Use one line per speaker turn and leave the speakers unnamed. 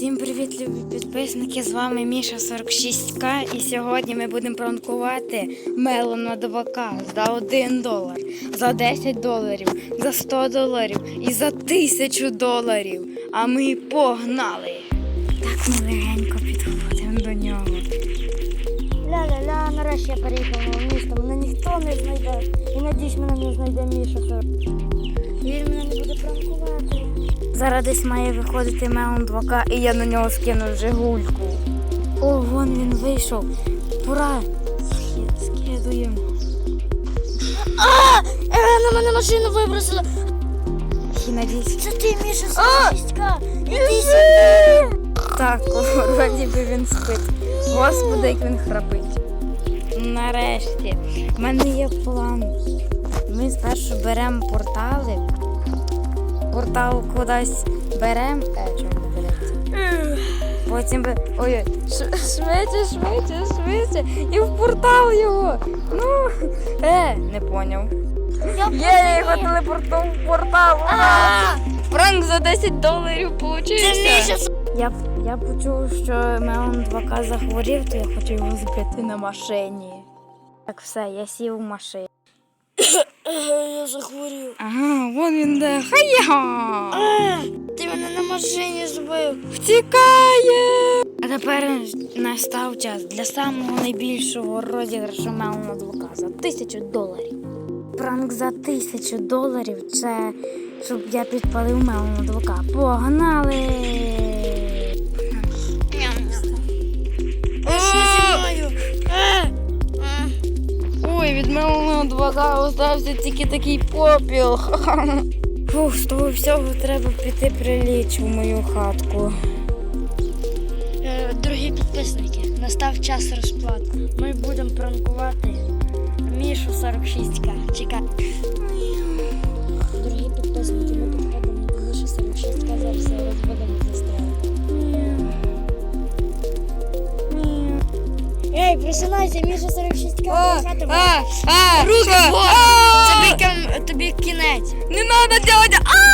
Всім привіт, любі підписники! З вами Міша 46К і сьогодні ми будемо пранкувати Мелона 2К за 1 долар, за 10 доларів, за 100 доларів і за 1000 доларів. А ми погнали! Так ми легенько підходимо до нього.
Ля-ля-ля, нарешті я переїхав на місто. Мене ніхто не знайде. І надіюсь, мене не знайде Міша. Сор. Він мене не буде пранкувати.
Зараз десь має виходити Мелон 2К і я на нього скинув жигульку. О, вон він вийшов. Пора! Скидуємо.
А! Е, на мене машину вибросила. Це ти, Міша, 46 Іди сюди.
Так, вроді би він спить. Господи, як він храпить. Нарешті, в мене є план. Ми спершу беремо портали. Портал кудись беремо. Е, чому не береться? Потім би. Ой, швидше, швидше, швидше. І в портал його. Ну, е, не поняв. Є, я його телепортував в портал. Франк за 10 доларів получився. Я, я почув, що Мелон 2К захворів, то я хочу його збити на машині. Так, все, я сів в машину.
Я захворів.
Ага, вон він де. Хая!
Е, Ти мене на машині збив.
Втікає! А тепер настав час для самого найбільшого розіграшу Мелона 2К за тисячу доларів. Пранк за тисячу доларів це щоб я підпалив Мелона 2К. Погнали! Від Мелона 2К остався тільки такий попіл. Фух, з того всього треба піти приліч у мою хатку.
Е, Дорогі підписники, настав час розплати. Ми будемо пранкувати Мішу 46К. Чекай. Ей, просинайся, Міша 46К, хата
а, а,
Руки
що?
вгору!
А!
Тобі, тобі кінець.
Не треба! А!